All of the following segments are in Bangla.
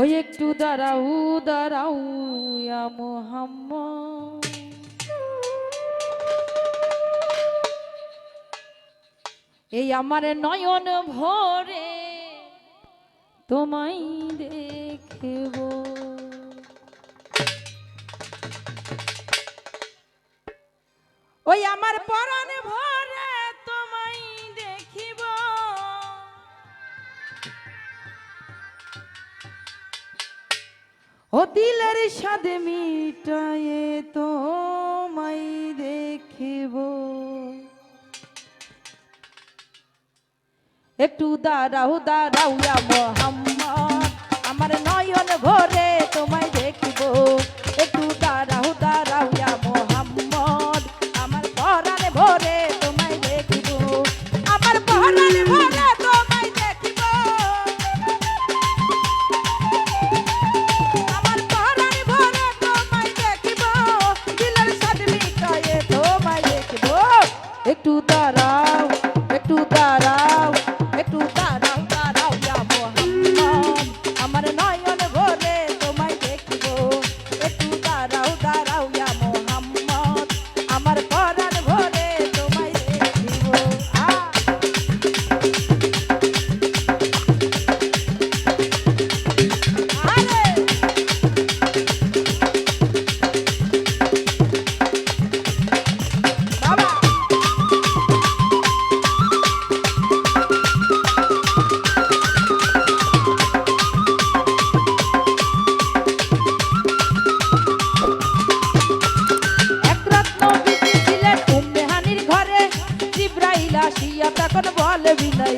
ওই একটু দাঁড়াও ইয়া মোহাম্মদ। এই আমার নয়ন ভরে তোমায় দেখব। ওই আমার পরাণ ও দিলের সাদে মিটায়ে তোমায় দেখিব। একটু দাঁড়াও দাঁড়াও মোহাম্মদ আমার নয়ন ভরে তোমায় দেখিব।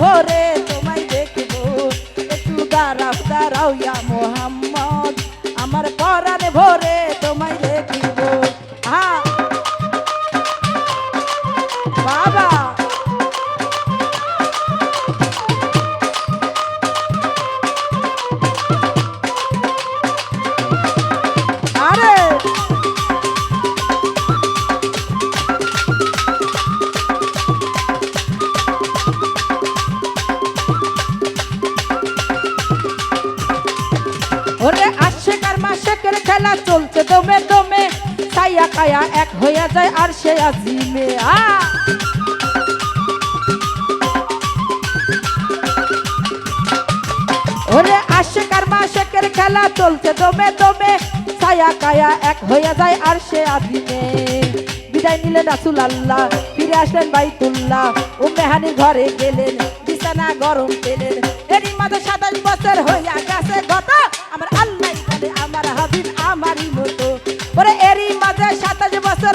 ভরে চলছে দমে দমে কায়া কায়া এক হইয়া যায় আর সে আজিমে আ ওরে আশেকার মাসেকের খেলা চলছে, দমে দমে, ছায়া কায়া এক হইয়া যায় আর সে আদিমে বিদায় নিলেন রাসুল আল্লাহ ফিরে আসলেন বাইতুল্লাহ। ও মেহানি ঘরে গেলেন, বিছানা গরম পেলেন। এরই মাঝে সাতাশ বছর হইয়া গেছে গত।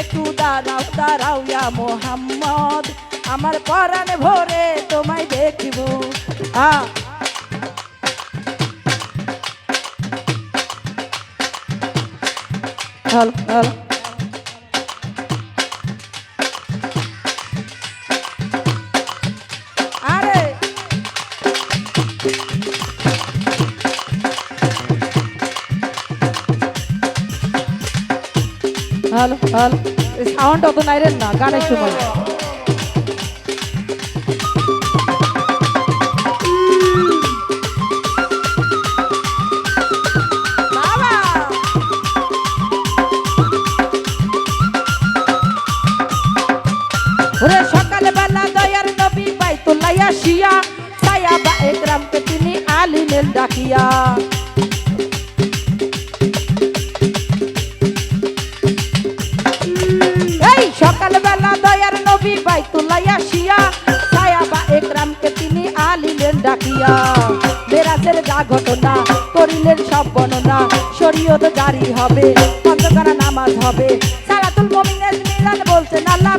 একটু দাঁড়াও দাঁড়াও ইয়া মোহাম্মদ। আমার পরাণ ভরে তোমায় দেখব। আ। Hello hello hello hello sound অত নাই রে না গানের সময় ওরে সকালবেলা দয়ার নবী পাই তোলাইয়া শিয়া ছায়া বা একরামকে তিনি আলিমেল ডাকিয়া। হইয়া মেরাজের যা ঘটনা করিলেন সব বর্ণনা। শরীয়ত জারি হবে পঞ্চকানা নামাজ হবে। সারাতুল মমিনের মিলান বলছেন, আল্লাহ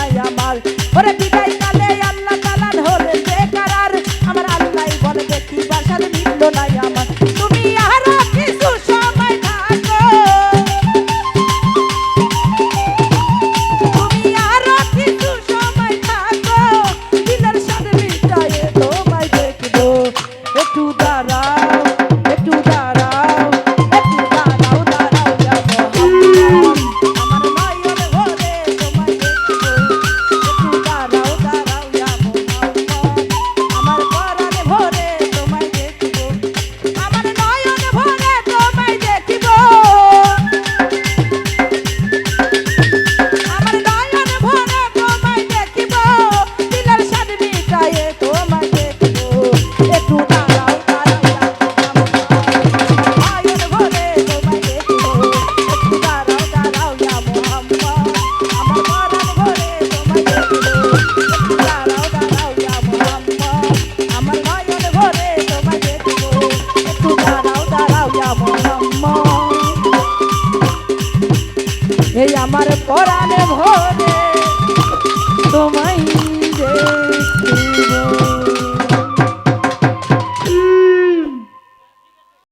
নাই আমার। ওরে বিদায়। ভোর